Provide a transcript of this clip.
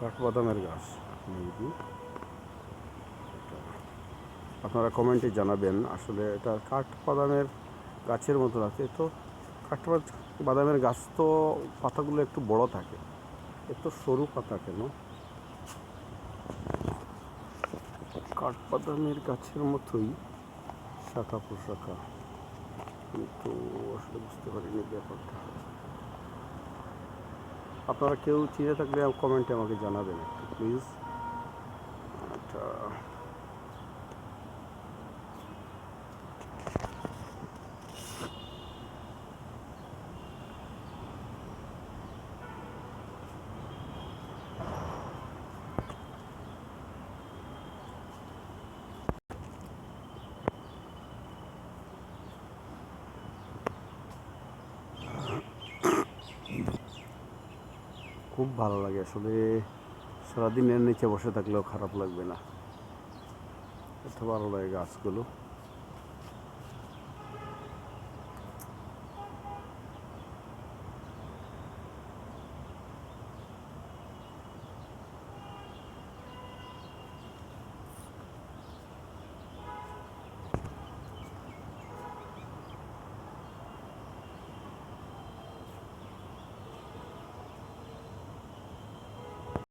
কাঠবাদামের গাছ মেবি আপনারা কমেন্টে জানাবেন, আসলে এটা কাঠবাদামের গাছের মতো আছে। তো কাঠবাদ, বাদামের গাছ তো পাতাগুলো একটু বড় থাকে। এত সরু পাতা কেন? কাঠবাদামের গাছের মতোই শাখা প্রশাখা। কিন্তু আসলে বুঝতে পারিনি ব্যাপারটা। আপনারা কেউ চিনে থাকলে কমেন্টে আমাকে জানাবেন একটু প্লিজ আচ্ছা খুব ভালো লাগে আসলে। সারাদিনের নিচে বসে থাকলেও খারাপ লাগবে না। এত ভালো লাগে গাছগুলো।